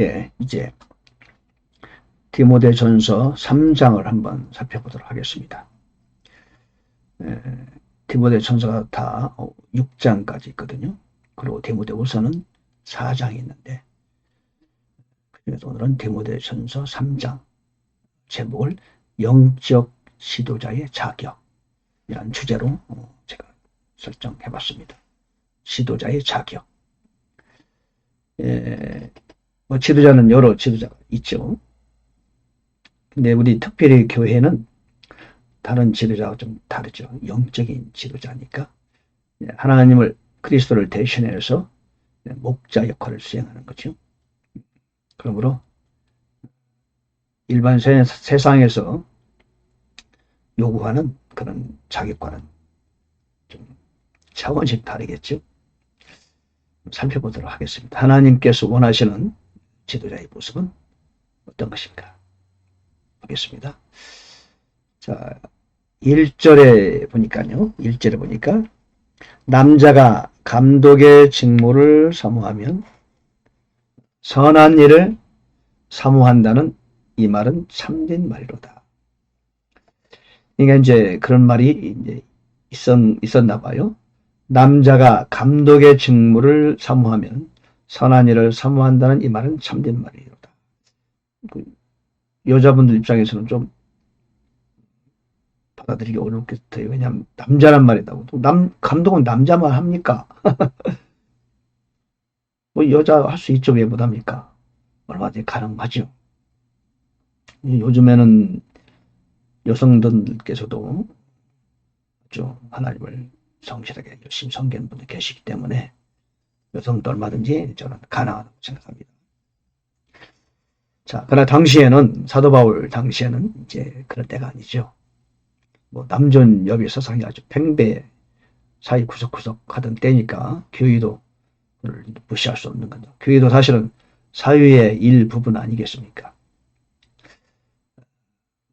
예, 이제 디모데 전서 3장을 한번 살펴보도록 하겠습니다. 예, 디모데 전서가 다 6장까지 있거든요. 그리고 디모데 후서는 4장이 있는데, 그중에서 오늘은 디모데 전서 3장, 제목을 영적 지도자의 자격이라는 주제로 어, 제가 설정해 봤습니다. 지도자의 자격. 예, 뭐 지도자는 여러 지도자가 있죠. 근데 우리 특별히 교회는 다른 지도자와 좀 다르죠. 영적인 지도자니까 예, 하나님을 그리스도를 대신해서 목자 역할을 수행하는 거죠. 그러므로 일반 세, 세상에서 요구하는 그런 자격과는 좀 차원이 다르겠죠. 살펴보도록 하겠습니다. 하나님께서 원하시는 지도자의 모습은 어떤 것인가? 보겠습니다. 자, 1절에 보니까요. 1절에 보니까 남자가 감독의 직무를 사모하면 선한 일을 사모한다는 이 말은 참된 말이로다. 그러니까 이제 그런 말이 이제 있었, 있었나 봐요. 남자가 감독의 직무를 사모하면 선한 일을 사모한다는 이 말은 참된 말이로다. 그 여자분들 입장에서는 좀 받아들이기 어렵겠어요. 왜냐하면 남자란 말이다고. 남 감독은 남자만 합니까? 뭐 여자 할 수 있죠. 왜 못합니까? 얼마든지 가능하죠. 요즘에는 여성들께서도 좀 하나님을 성실하게 열심히 섬기는 분들 계시기 때문에 여성도 얼마든지 저는 가능하다고 생각합니다. 자, 그러나 당시에는 사도 바울 당시에는 이제 그런 때가 아니죠. 뭐 남존 여비 서상이 아주 팽배 사이 구석구석 하던 때니까 교회도 무시할 수 없는 거죠. 교회도 사실은 사회의 일부분 아니겠습니까?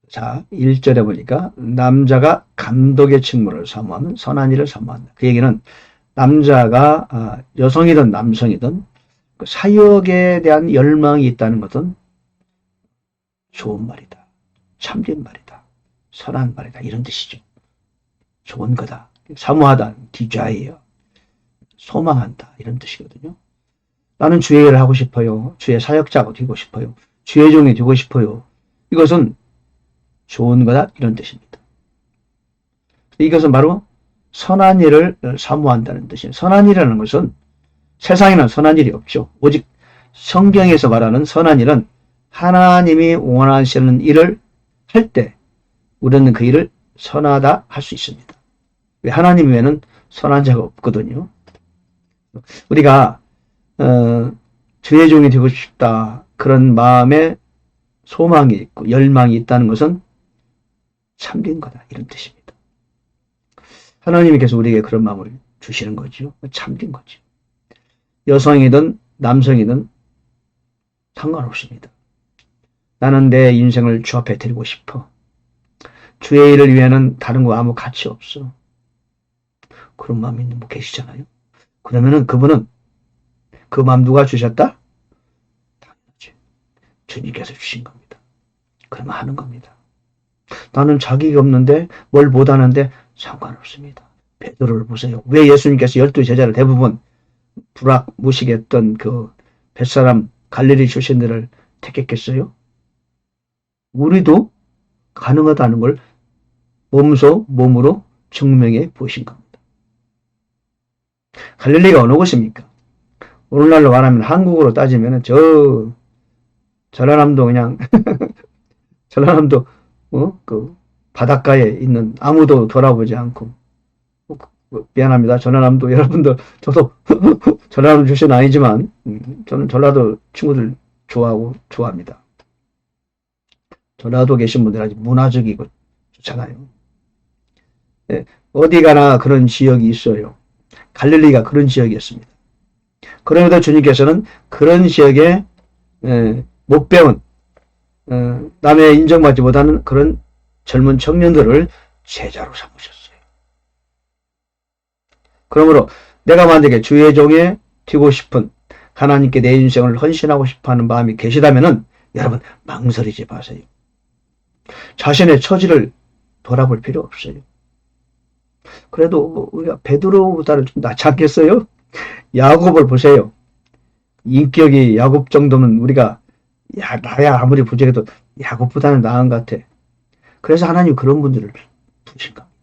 자, 1절에 보니까 남자가 감독의 직무를 사모하면 선한 일을 사모한다. 그 얘기는 남자가 아, 여성이든 남성이든 그 사역에 대한 열망이 있다는 것은 좋은 말이다. 참된 말이다. 선한 말이다. 이런 뜻이죠. 좋은 거다. 사모하다. 디자이어. 소망한다. 이런 뜻이거든요. 나는 주의 일을 하고 싶어요. 주의 사역자가 되고 싶어요. 주의 종이 되고 싶어요. 이것은 좋은 거다. 이런 뜻입니다. 이것은 바로 선한 일을 사모한다는 뜻이에요. 선한 일이라는 것은 세상에는 선한 일이 없죠. 오직 성경에서 말하는 선한 일은 하나님이 원하시는 일을 할 때 우리는 그 일을 선하다 할 수 있습니다. 왜 하나님 외에는 선한 자가 없거든요. 우리가 어, 주의 종이 되고 싶다 그런 마음에 소망이 있고 열망이 있다는 것은 참된 거다 이런 뜻입니다. 하나님이 계속 우리에게 그런 마음을 주시는 거죠. 참된 거죠. 여성이든 남성이든 상관없습니다. 나는 내 인생을 주 앞에 드리고 싶어. 주의 일을 위해는 다른 거 아무 가치 없어. 그런 마음이 있는 분 계시잖아요. 그러면은 그분은 그 마음 누가 주셨다? 당연하지. 주님께서 주신 겁니다. 그러면 하는 겁니다. 나는 자격이 없는데 뭘 못하는데 상관없습니다. 베드로를 보세요. 왜 예수님께서 열두 제자를 대부분 불악 무식했던 그 뱃사람 갈릴리 출신들을 택했겠어요? 우리도 가능하다는 걸 몸소 몸으로 증명해 보신 겁니다. 갈릴리가 어느 곳입니까? 오늘날로 말하면 한국으로 따지면 저 전라남도 그냥 전라남도 어? 그 바닷가에 있는 아무도 돌아보지 않고 어, 그, 미안합니다. 전라남도 여러분들 저도 전라남도 출신 아니지만 음, 저는 전라도 친구들 좋아하고 좋아합니다. 전라도 계신 분들 아주 문화적이고 좋잖아요. 네, 어디 가나 그런 지역이 있어요. 갈릴리가 그런 지역이었습니다. 그러면서 주님께서는 그런 지역에 에, 못 배운 어, 남의 인정받지 못하는 그런 젊은 청년들을 제자로 삼으셨어요. 그러므로 내가 만약에 주의 종에 되고 싶은 하나님께 내 인생을 헌신하고 싶어 하는 마음이 계시다면은 여러분 망설이지 마세요. 자신의 처지를 돌아볼 필요 없어요. 그래도 뭐 우리가 베드로보다는 좀 낫지 않겠어요? 야곱을 보세요. 인격이 야곱 정도면 우리가 야 나야 아무리 부족해도 야곱보다는 나은 것 같아. 그래서 하나님 그런 분들을 부르신 겁니다.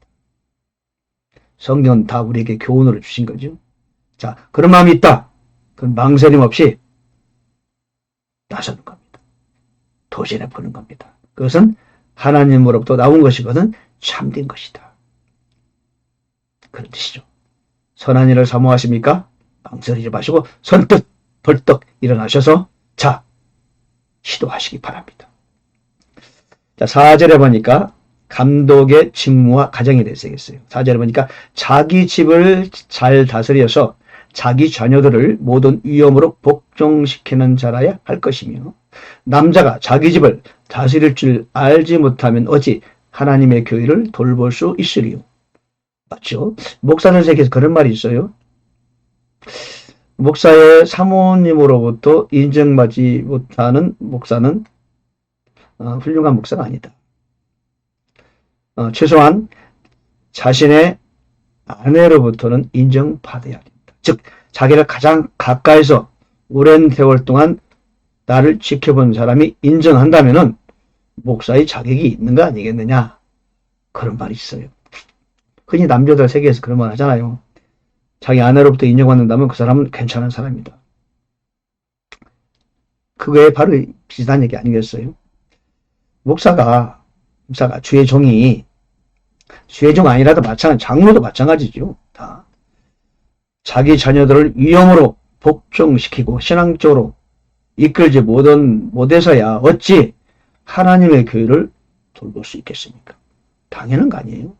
성경은 다 우리에게 교훈을 주신 거죠. 자 그런 마음이 있다. 그건 망설임 없이 나서는 겁니다. 도전해 보는 겁니다. 그것은 하나님으로부터 나온 것이거든 참된 것이다. 그런 뜻이죠. 선한 일을 사모하십니까? 망설이지 마시고 선뜻 벌떡 일어나셔서 자 시도하시기 바랍니다. 자 4절에 보니까 감독의 직무와 대해서 얘기했어요. 4절에 보니까 자기 집을 잘 다스려서 자기 자녀들을 모든 위험으로 복종시키는 자라야 할 것이며 남자가 자기 집을 다스릴 줄 알지 못하면 어찌 하나님의 교회를 돌볼 수 있으리요. 맞죠? 목사 선생께서 그런 말이 있어요. 목사의 사모님으로부터 인정받지 못하는 목사는 어, 훌륭한 목사가 아니다. 어, 최소한 자신의 아내로부터는 인정받아야 된다. 즉 자기를 가장 가까이서 오랜 세월 동안 나를 지켜본 사람이 인정한다면은 목사의 자격이 있는 거 아니겠느냐 그런 말이 있어요. 흔히 남자들 세계에서 그런 말 하잖아요. 자기 아내로부터 인정받는다면 그 사람은 괜찮은 사람이다. 그거에 바로 비슷한 얘기 아니겠어요? 목사가 목사가 주의 종이 주의 종 아니라도 마찬가지 장로도 마찬가지죠. 다 자기 자녀들을 위험으로 복종시키고 신앙적으로 이끌지 못한 못해서야 어찌 하나님의 교회를 돌볼 수 있겠습니까? 당연한 거 아니에요.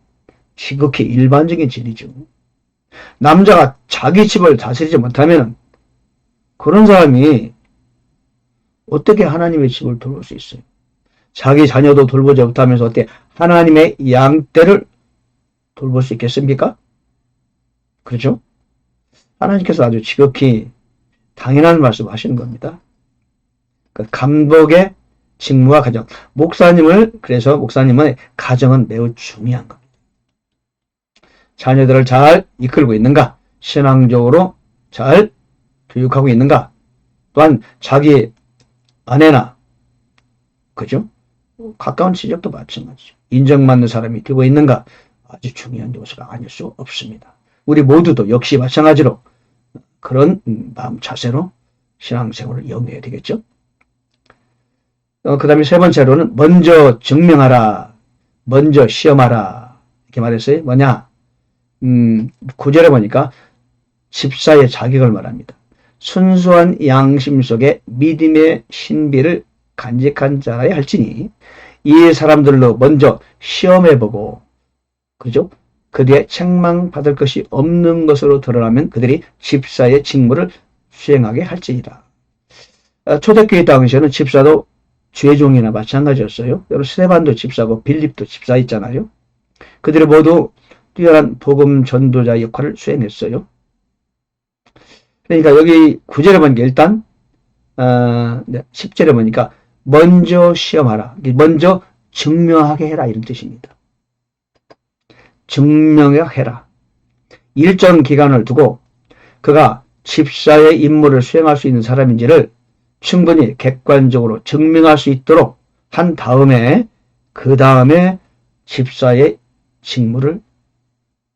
지극히 일반적인 진리죠. 남자가 자기 집을 다스리지 못하면 그런 사람이 어떻게 하나님의 집을 돌볼 수 있어요? 자기 자녀도 돌보지 못하면서 어떻게 하나님의 양떼를 돌볼 수 있겠습니까? 그렇죠? 하나님께서 아주 지극히 당연한 말씀 하시는 겁니다. 그 감독의 직무와 가정. 목사님을, 그래서 목사님의 가정은 매우 중요한 겁니다. 자녀들을 잘 이끌고 있는가? 신앙적으로 잘 교육하고 있는가? 또한 자기 아내나, 그죠? 가까운 친척도 마찬가지죠. 인정받는 사람이 되고 있는가? 아주 중요한 요소가 아닐 수 없습니다. 우리 모두도 역시 마찬가지로 그런 마음 자세로 신앙생활을 영위해야 되겠죠. 어, 그 다음에 세 번째로는 먼저 증명하라, 먼저 시험하라 이렇게 말했어요. 뭐냐? 음, 구절에 보니까 집사의 자격을 말합니다. 순수한 양심 속에 믿음의 신비를 간직한 자라야 할지니 이 사람들로 먼저 시험해보고 그죠? 그 뒤에 책망받을 것이 없는 것으로 드러나면 그들이 집사의 직무를 수행하게 할지니라. 어, 초대교회 당시에는 집사도 죄종이나 마찬가지였어요. 여러분 스테반도 집사고 빌립도 집사 있잖아요. 그들이 모두 뛰어난 복음 전도자 역할을 수행했어요. 그러니까 여기 구절에 보니까 일단 어, 10절에 보니까 먼저 시험하라. 먼저 증명하게 해라 이런 뜻입니다. 증명해라. 일정 기간을 두고 그가 집사의 임무를 수행할 수 있는 사람인지를 충분히 객관적으로 증명할 수 있도록 한 다음에 그 다음에 집사의 직무를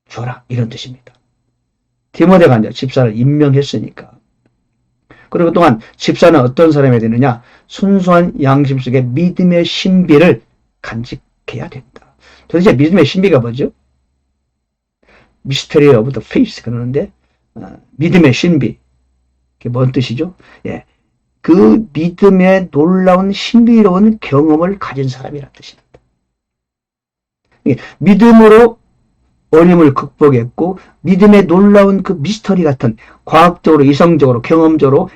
줘라 이런 뜻입니다. 디모데가 이제 집사를 임명했으니까 그리고 또한 집사는 어떤 사람이 되느냐 순수한 양심 속에 믿음의 신비를 간직해야 된다. 도대체 믿음의 신비가 뭐죠? 미스터리 오브 더 페이스 그러는데 어, 믿음의 신비 그게 뭔 뜻이죠? 예, 그 믿음의 놀라운 신비로운 경험을 가진 사람이란 뜻입니다. 믿음으로 어림을 극복했고 믿음의 놀라운 그 미스터리 같은 과학적으로 이성적으로 경험적으로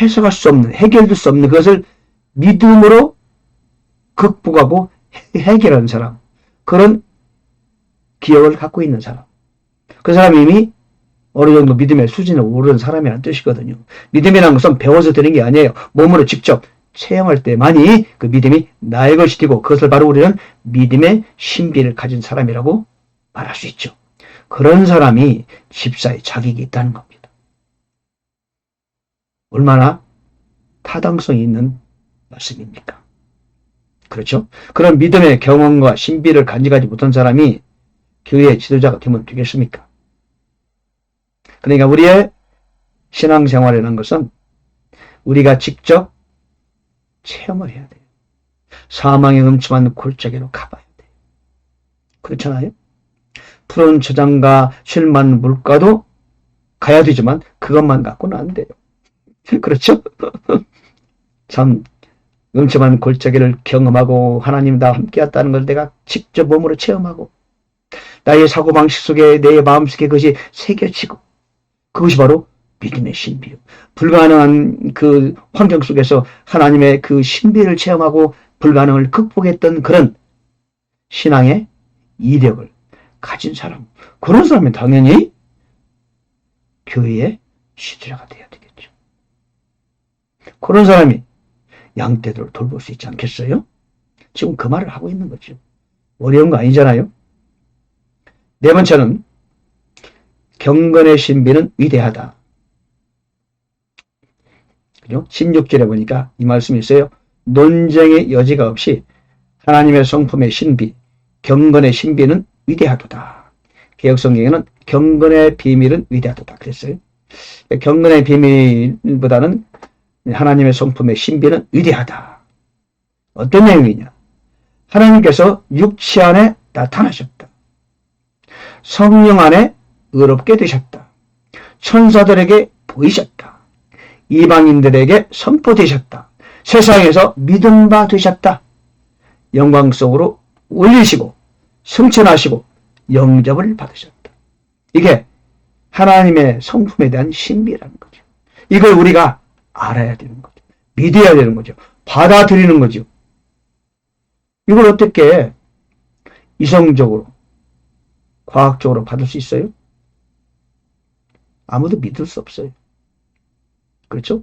해석할 수 없는 해결될 수 없는 그것을 믿음으로 극복하고 해결하는 사람 그런 기억을 갖고 있는 사람 그 사람이 이미 어느 정도 믿음의 수준에 오르는 사람이라는 뜻이거든요. 믿음이라는 것은 배워서 되는 게 아니에요. 몸으로 직접 체험할 때만이 그 믿음이 나의 것이 되고 그것을 바로 우리는 믿음의 신비를 가진 사람이라고 말할 수 있죠. 그런 사람이 집사의 자격이 있다는 겁니다. 얼마나 타당성이 있는 말씀입니까? 그렇죠? 그런 믿음의 경험과 신비를 간직하지 못한 사람이 교회의 지도자가 되면 되겠습니까? 그러니까 우리의 신앙생활이라는 것은 우리가 직접 체험을 해야 돼요. 사망의 음침한 골짜기로 가봐야 돼요. 그렇잖아요? 푸른 저장과 실만 물가도 가야 되지만 그것만 갖고는 안 돼요. 그렇죠? 참 음침한 골짜기를 경험하고 하나님과 함께했다는 걸 내가 직접 몸으로 체험하고 나의 사고방식 속에 내 마음속에 그것이 새겨지고 그것이 바로 믿음의 신비요. 불가능한 그 환경 속에서 하나님의 그 신비를 체험하고 불가능을 극복했던 그런 신앙의 이력을 가진 사람. 그런 사람은 당연히 교회의 시주자가 되어야 되겠죠. 그런 사람이 양떼들을 돌볼 수 있지 않겠어요? 지금 그 말을 하고 있는 거죠. 어려운 거 아니잖아요? 네 번째는 경건의 신비는 위대하다. 그죠? 16절에 보니까 이 말씀이 있어요. 논쟁의 여지가 없이 하나님의 성품의 신비, 경건의 신비는 위대하도다. 개혁성경에는 경건의 비밀은 위대하도다. 그랬어요. 경건의 비밀보다는 하나님의 성품의 신비는 위대하다. 어떤 내용이냐? 하나님께서 육체 안에 나타나셨다. 성령 안에 의롭게 되셨다. 천사들에게 보이셨다. 이방인들에게 선포되셨다. 세상에서 믿음 바 되셨다. 영광 속으로 올리시고 승천하시고 영접을 받으셨다. 이게 하나님의 성품에 대한 신비라는 거죠. 이걸 우리가 알아야 되는 거죠. 믿어야 되는 거죠. 받아들이는 거죠. 이걸 어떻게 이성적으로, 과학적으로 받을 수 있어요? 아무도 믿을 수 없어요. 그렇죠?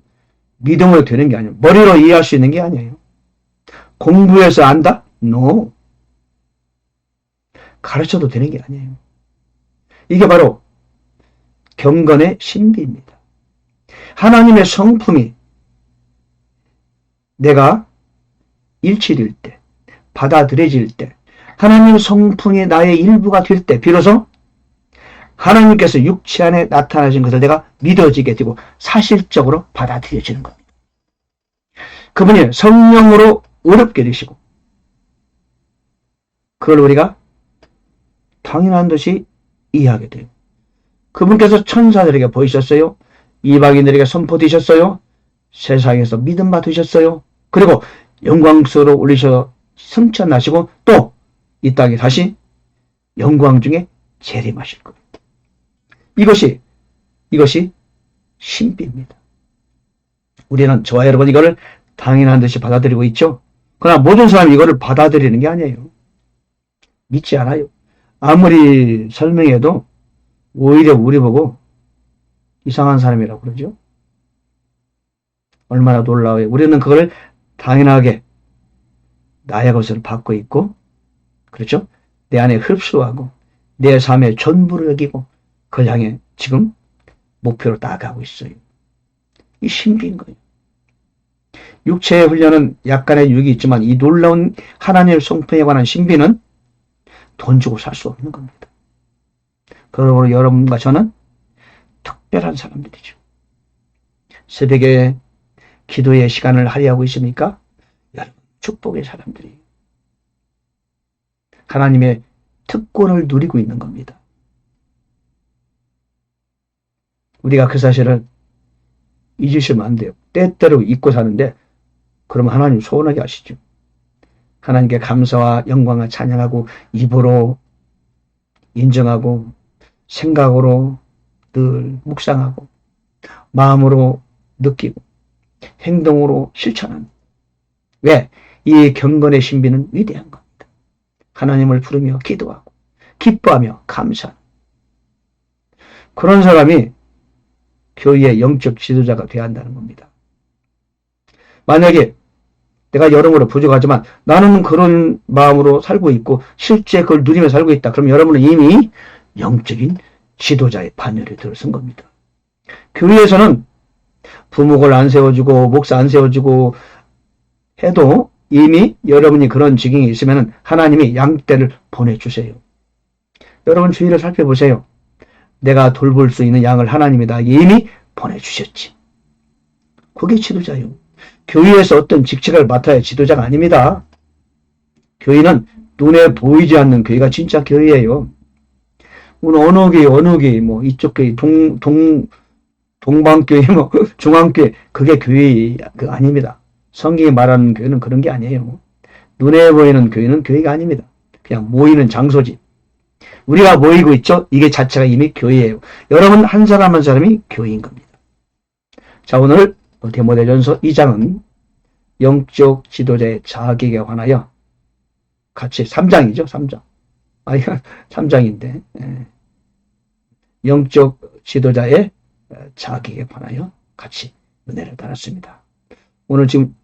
믿음으로 되는 게 아니에요. 머리로 이해할 수 있는 게 아니에요. 공부해서 안다? No. 가르쳐도 되는 게 아니에요. 이게 바로 경건의 신비입니다. 하나님의 성품이 내가 일치될 때, 받아들여질 때, 하나님 성품이 나의 일부가 될 때, 비로소 하나님께서 육체 안에 나타나신 것을 내가 믿어지게 되고 사실적으로 받아들여지는 겁니다. 그분이 성령으로 어렵게 되시고 그걸 우리가 당연한 듯이 이해하게 돼요. 그분께서 천사들에게 보이셨어요. 이방인들에게 선포되셨어요. 세상에서 믿음 받으셨어요. 그리고 영광스러워 올리셔 승천하시고 또 이 땅에 다시 영광 중에 재림하실 겁니다. 이것이 이것이 신비입니다. 우리는 저와 여러분 이거를 당연한 듯이 받아들이고 있죠. 그러나 모든 사람이 이거를 받아들이는 게 아니에요. 믿지 않아요. 아무리 설명해도 오히려 우리 보고 이상한 사람이라고 그러죠. 얼마나 놀라워요. 우리는 그걸 당연하게 나의 것을 받고 있고, 그렇죠? 내 안에 흡수하고, 내 삶의 전부를 여기고, 그걸 향해 지금 목표로 나아가고 있어요. 이 신비인 거예요. 육체의 훈련은 약간의 유익이 있지만 이 놀라운 하나님의 성품에 관한 신비는 돈 주고 살 수 없는 겁니다. 그러므로 여러분과 저는 특별한 사람들이죠. 새벽에 기도의 시간을 할애하고 있습니까? 여러분, 축복의 사람들이 하나님의 특권을 누리고 있는 겁니다. 우리가 그 사실을 잊으시면 안 돼요. 때때로 잊고 사는데 그러면 하나님 소원하게 하시죠. 하나님께 감사와 영광을 찬양하고 입으로 인정하고 생각으로 늘 묵상하고 마음으로 느끼고 행동으로 실천하는 왜? 이 경건의 신비는 위대한 겁니다. 하나님을 부르며 기도하고 기뻐하며 감사하는 그런 사람이 교회의 영적 지도자가 돼야 한다는 겁니다. 만약에 내가 여러모로 부족하지만 나는 그런 마음으로 살고 있고 실제 그걸 누리며 살고 있다. 그럼 여러분은 이미 영적인 지도자의 반열에 들어선 겁니다. 교회에서는 부목을 안 세워주고 목사 안 세워주고 해도 이미 여러분이 그런 직행이 있으면 하나님이 양떼를 보내주세요. 여러분 주위를 살펴보세요. 내가 돌볼 수 있는 양을 하나님이 다 이미 보내주셨지. 그게 지도자요. 교회에서 어떤 직책을 맡아야 지도자가 아닙니다. 교회는 눈에 보이지 않는 교회가 진짜 교회예요. 오늘 어느 교회, 어느 교회, 뭐 이쪽 교회, 동, 동, 동방교회, 뭐 중앙교회, 그게 교회 그 아닙니다. 성경이 말하는 교회는 그런 게 아니에요. 눈에 보이는 교회는 교회가 아닙니다. 그냥 모이는 장소지. 우리가 모이고 있죠? 이게 자체가 이미 교회예요. 여러분 한 사람 한 사람이 교회인 겁니다. 자, 오늘 데모데전서 2장은 영적 지도자의 자격에 관하여 같이 3장이죠, 3장. 아니, 3장인데. 예. 영적 지도자의 자격에 관하여 같이 은혜를 받았습니다. 오늘 지금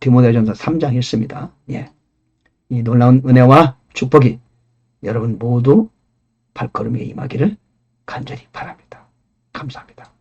디모데전서 3장 했습니다. 예. 이 놀라운 은혜와 축복이 여러분 모두 발걸음에 임하기를 간절히 바랍니다. 감사합니다.